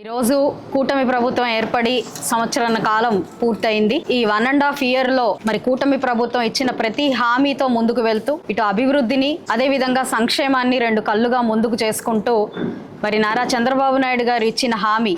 ఈరోజు కూటమి ప్రభుత్వం ఏర్పడి సంవత్సరాల కాలం పూర్తయింది. ఈ వన్ అండ్ హాఫ్ ఇయర్లో మరి కూటమి ప్రభుత్వం ఇచ్చిన ప్రతి హామీతో ముందుకు వెళ్తూ ఇటు అభివృద్ధిని అదే విధంగా సంక్షేమాన్ని రెండు కళ్ళుగా ముందుకు చేసుకుంటూ మరి నారా చంద్రబాబు నాయుడు గారు ఇచ్చిన హామీ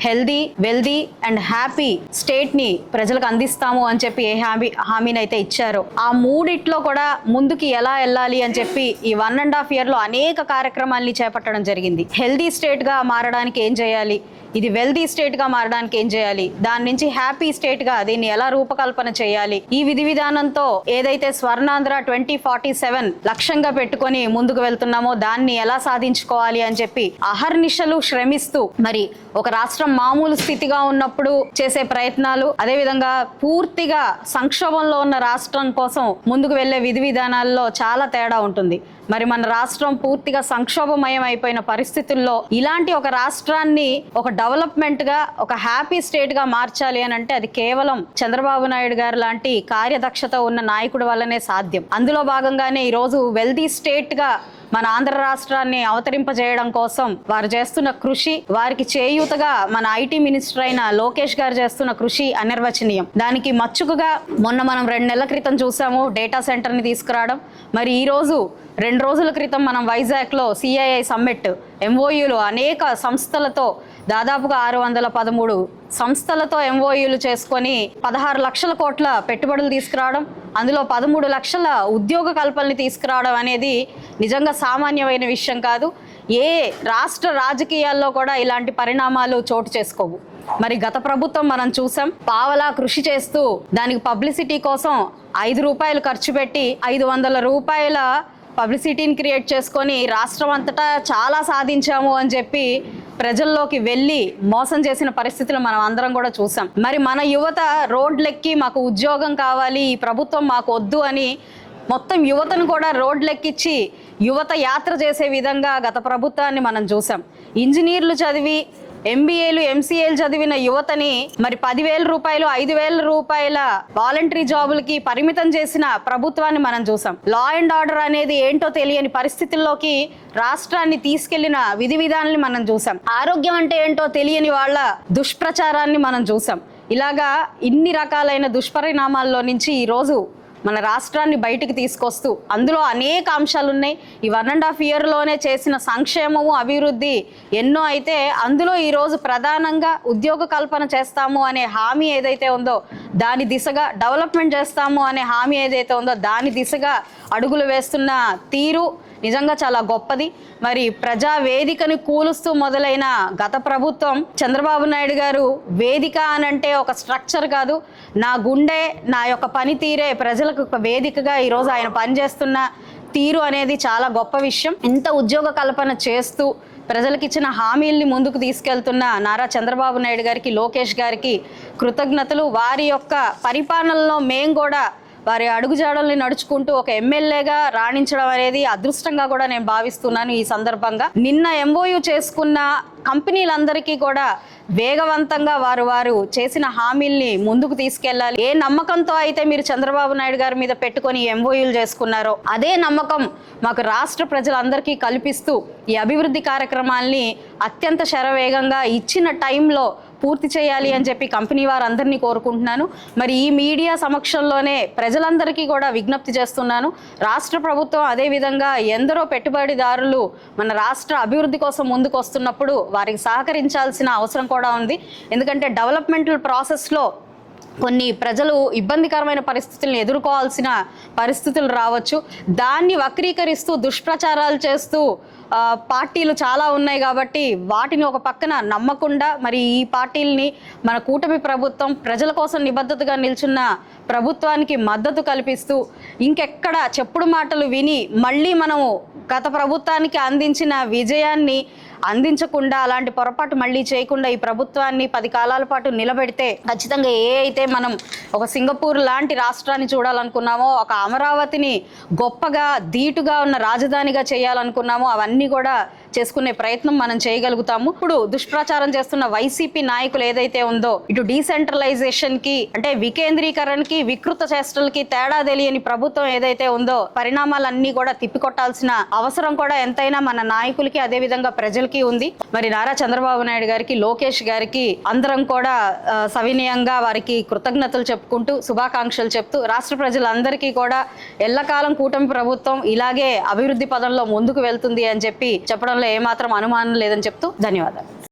హెల్దీ వెల్దీ అండ్ హ్యాపీ స్టేట్ని ప్రజలకు అందిస్తాము అని చెప్పి ఏ హామీ హామీని అయితే ఇచ్చారో. ఆ మూడిట్లో కూడా ముందుకి ఎలా వెళ్ళాలి అని చెప్పి ఈ వన్ అండ్ హాఫ్ ఇయర్లో అనేక కార్యక్రమాల్ని చేపట్టడం జరిగింది. హెల్దీ స్టేట్గా మారడానికి ఏం చేయాలి? ఇది వెల్దీ స్టేట్గా మారడానికి ఏం చేయాలి? దాని నుంచి హ్యాపీ స్టేట్గా దీన్ని ఎలా రూపకల్పన చేయాలి? ఈ విధి విధానంతో ఏదైతే స్వర్ణాంధ్ర ట్వంటీ ఫార్టీ సెవెన్ లక్ష్యంగా పెట్టుకొని ముందుకు వెళ్తున్నామో దాన్ని ఎలా సాధించుకోవాలి అని చెప్పి అహర్నిశలు శ్రమిస్తూ మరి ఒక రాష్ట్రం మామూలు స్థితిగా ఉన్నప్పుడు చేసే ప్రయత్నాలు అదేవిధంగా పూర్తిగా సంక్షోభంలో ఉన్న రాష్ట్రం కోసం ముందుకు వెళ్ళే విధి విధానాల్లో చాలా తేడా ఉంటుంది. మరి మన రాష్ట్రం పూర్తిగా సంక్షోభమయం అయిపోయిన పరిస్థితుల్లో ఇలాంటి ఒక రాష్ట్రాన్ని ఒక డెవలప్మెంట్గా ఒక హ్యాపీ స్టేట్గా మార్చాలి అని అంటే అది కేవలం చంద్రబాబు నాయుడు గారు లాంటి కార్యదక్షత ఉన్న నాయకుడి వల్లనే సాధ్యం. అందులో భాగంగానే ఈరోజు వెల్దీ స్టేట్గా మన ఆంధ్ర రాష్ట్రాన్ని అవతరింపజేయడం కోసం వారు చేస్తున్న కృషి వారికి చేయూతగా మన ఐటీ మినిస్టర్ అయిన లోకేష్ గారు చేస్తున్న కృషి అనిర్వచనీయం. దానికి మచ్చుకుగా మొన్న మనం రెండు నెలల క్రితం చూసాము డేటా సెంటర్ని తీసుకురావడం. మరి ఈ రోజు రెండు రోజుల క్రితం మనం వైజాగ్లో సిఐఐ సమ్మిట్ ఎంఓయూలు అనేక సంస్థలతో దాదాపుగా ఆరు వందల పదమూడు సంస్థలతో ఎంఓయూలు చేసుకొని పదహారు లక్షల కోట్ల పెట్టుబడులు తీసుకురావడం. అందులో పదమూడు లక్షల ఉద్యోగ కల్పనని తీసుకురావడం అనేది నిజంగా సామాన్యమైన విషయం కాదు. ఏ రాష్ట్ర రాజకీయాల్లో కూడా ఇలాంటి పరిణామాలు చోటు చేసుకోవు. మరి గత ప్రభుత్వం మనం చూసాం పావలా కృషి చేస్తూ దానికి పబ్లిసిటీ కోసం ఐదు రూపాయలు ఖర్చు పెట్టి ఐదు వందల రూపాయల పబ్లిసిటీని క్రియేట్ చేసుకొని రాష్ట్రం అంతటా చాలా సాధించాము అని చెప్పి ప్రజల్లోకి వెళ్ళి మోసం చేసిన పరిస్థితులు మనం అందరం కూడా చూసాం. మరి మన యువత రోడ్లెక్కి మాకు ఉద్యోగం కావాలి ఈ ప్రభుత్వం మాకు వద్దు అని మొత్తం యువతను కూడా రోడ్లెక్కిచ్చి యువత యాత్ర చేసే విధంగా గత ప్రభుత్వాన్ని మనం చూసాం. ఇంజనీర్లు చదివి ఎంబీఏలు ఎంసీఏలు చదివిన యువతని మరి పదివేల రూపాయలు ఐదు వేల రూపాయల వాలంటరీ జాబులకి పరిమితం చేసిన ప్రభుత్వాన్ని మనం చూసాం. లా అండ్ ఆర్డర్ అనేది ఏంటో తెలియని పరిస్థితుల్లోకి రాష్ట్రాన్ని తీసుకెళ్ళిన విధి విధానాన్ని మనం చూసాం. ఆరోగ్యం అంటే ఏంటో తెలియని వాళ్ళ దుష్ప్రచారాన్ని మనం చూసాం. ఇలాగా ఇన్ని రకాలైన దుష్పరిణామాల్లో నుంచి ఈరోజు మన రాష్ట్రాన్ని బయటికి తీసుకొస్తూ అందులో అనేక అంశాలు ఉన్నాయి ఈ వన్ అండ్ హాఫ్ ఇయర్లోనే చేసిన సంక్షేమము అభివృద్ధి ఎన్నో అయితే అందులో ఈరోజు ప్రధానంగా ఉద్యోగ కల్పన చేస్తాము అనే హామీ ఏదైతే ఉందో దాని దిశగా డెవలప్మెంట్ చేస్తాము అనే హామీ ఏదైతే ఉందో దాని దిశగా అడుగులు వేస్తున్న తీరు నిజంగా చాలా గొప్పది. మరి ప్రజా వేదికను కూలుస్తూ మొదలైన గత ప్రభుత్వం చంద్రబాబు నాయుడు గారు వేదిక అనంటే ఒక స్ట్రక్చర్ కాదు. నా గుండె నా యొక్క పనితీరే ప్రజలకు ఒక వేదికగా ఈరోజు ఆయన పనిచేస్తున్న తీరు అనేది చాలా గొప్ప విషయం. ఇంత ఉద్యోగ కల్పన చేస్తూ ప్రజలకు ఇచ్చిన హామీల్ని ముందుకు తీసుకెళ్తున్న నారా చంద్రబాబు నాయుడు గారికి లోకేష్ గారికి కృతజ్ఞతలు. వారి యొక్క పరిపాలనలో మేము కూడా వారి అడుగుజాడల్ని నడుచుకుంటూ ఒక ఎమ్మెల్యేగా రాణించడం అనేది అదృష్టంగా కూడా నేను భావిస్తున్నాను ఈ సందర్భంగా. నిన్న ఎంఓయూ చేసుకున్న కంపెనీలందరికీ కూడా వేగవంతంగా వారు వారు చేసిన హామీల్ని ముందుకు తీసుకెళ్ళాలి ఏ నమ్మకంతో అయితే మీరు చంద్రబాబు నాయుడు గారి మీద పెట్టుకొని ఎంఓయూలు చేసుకున్నారో అదే నమ్మకం మాకు రాష్ట్ర ప్రజలందరికీ కల్పిస్తూ ఈ అభివృద్ధి కార్యక్రమాల్ని అత్యంత శరవేగంగా ఇచ్చిన టైంలో పూర్తి చేయాలి అని చెప్పి కంపెనీ వారందరినీ కోరుకుంటున్నాను. మరి ఈ మీడియా సమక్షంలోనే ప్రజలందరికీ కూడా విజ్ఞప్తి చేస్తున్నాను. రాష్ట్ర ప్రభుత్వం అదేవిధంగా ఎందరో పెట్టుబడిదారులు మన రాష్ట్ర అభివృద్ధి కోసం ముందుకు వస్తున్నప్పుడు వారికి సహకరించాల్సిన అవసరం కూడా ఉంది. ఎందుకంటే డెవలప్మెంటల్ ప్రాసెస్లో కొన్ని ప్రజలు ఇబ్బందికరమైన పరిస్థితులను ఎదుర్కోవాల్సిన పరిస్థితులు రావచ్చు. దాన్ని వక్రీకరిస్తూ దుష్ప్రచారాలు చేస్తూ పార్టీలు చాలా ఉన్నాయి కాబట్టి వాటిని ఒక పక్కన నమ్మకుండా మరి ఈ పార్టీల్ని మన కూటమి ప్రభుత్వం ప్రజల కోసం నిబద్ధతగా నిల్చున్న ప్రభుత్వానికి మద్దతు కల్పిస్తూ ఇంకెక్కడ చెప్పుడు మాటలు విని మళ్ళీ మనము గత ప్రభుత్వానికి అందించిన విజయాన్ని అందించకుండా అలాంటి పొరపాటు మళ్ళీ చేయకుండా ఈ ప్రభుత్వాన్ని పది కాలాల పాటు నిలబెడితే ఖచ్చితంగా ఏ అయితే మనం ఒక సింగపూర్ లాంటి రాష్ట్రాన్ని చూడాలనుకున్నామో ఒక అమరావతిని గొప్పగా ధీటుగా ఉన్న రాజధానిగా చేయాలనుకున్నామో అవన్నీ కూడా చేసుకునే ప్రయత్నం మనం చేయగలుగుతాము. ఇప్పుడు దుష్ప్రచారం చేస్తున్న వైసీపీ నాయకులు ఏదైతే ఉందో ఇటు డీసెంట్రలైజేషన్కి అంటే వికేంద్రీకరణకి వికృత చేష్టలకి తేడా తెలియని ప్రభుత్వం ఏదైతే ఉందో పరిణామాలన్నీ కూడా తిప్పికొట్టాల్సిన అవసరం కూడా ఎంతైనా మన నాయకులకి అదే విధంగా ప్రజలకి ఉంది. మరి నారా చంద్రబాబు నాయుడు గారికి లోకేష్ గారికి అందరం కూడా సవినయంగా వారికి కృతజ్ఞతలు చెప్పుకుంటూ శుభాకాంక్షలు చెప్తూ రాష్ట్ర ప్రజలందరికీ కూడా ఎల్లకాలం కూటమి ప్రభుత్వం ఇలాగే అభివృద్ధి పదంలో ముందుకు వెళ్తుంది అని చెప్పి చెప్పడంలో ఏమాత్రం అనుమానం లేదని చెప్తూ ధన్యవాదాలు.